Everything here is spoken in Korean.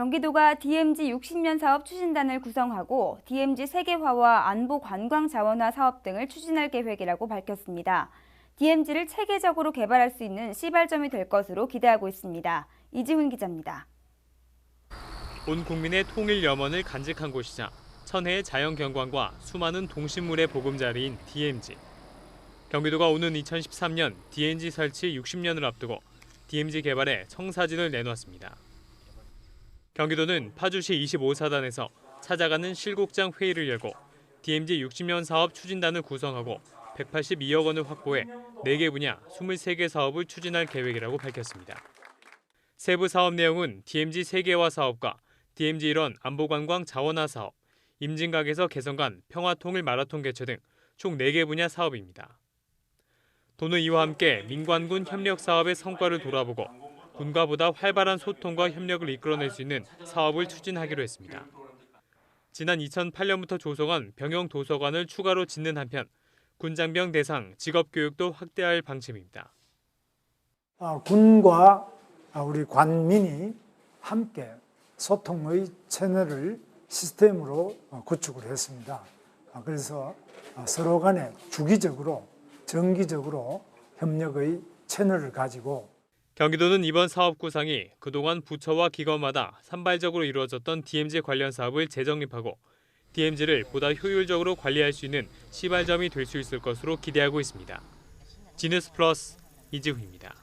경기도가 DMZ 60년 사업 추진단을 구성하고 DMZ 세계화와 안보 관광 자원화 사업 등을 추진할 계획이라고 밝혔습니다. DMZ를 체계적으로 개발할 수 있는 시발점이 될 것으로 기대하고 있습니다. 이지훈 기자입니다. 온 국민의 통일 염원을 간직한 곳이자 천혜의 자연 경관과 수많은 동식물의 보금자리인 DMZ. 경기도가 오는 2013년 DMZ 설치 60년을 앞두고 DMZ 개발에 청사진을 내놓았습니다. 경기도는 파주시 25사단에서 찾아가는 실국장 회의를 열고 DMZ 60년 사업 추진단을 구성하고 182억 원을 확보해 4개 분야 23개 사업을 추진할 계획이라고 밝혔습니다. 세부 사업 내용은 DMZ 세계화 사업과 DMZ 일원 안보관광 자원화 사업, 임진각에서 개성간 평화통일 마라톤 개최 등 총 4개 분야 사업입니다. 도는 이와 함께 민관군 협력 사업의 성과를 돌아보고 군과 보다 활발한 소통과 협력을 이끌어낼 수 있는 사업을 추진하기로 했습니다. 지난 2008년부터 조성한 병영 도서관을 추가로 짓는 한편 군장병 대상 직업 교육도 확대할 방침입니다. 아, 군과 아, 우리 관민이 함께 소통의 채널을 시스템으로 어, 구축을 했습니다. 아, 그래서 아, 서로 간에 주기적으로 정기적으로 협력의 채널을 가지고 경기도는 이번 사업 구상이 그동안 부처와 기관마다 산발적으로 이루어졌던 DMZ 관련 사업을 재정립하고 DMZ를 보다 효율적으로 관리할 수 있는 시발점이 될 수 있을 것으로 기대하고 있습니다. 지누스 플러스 이지훈입니다.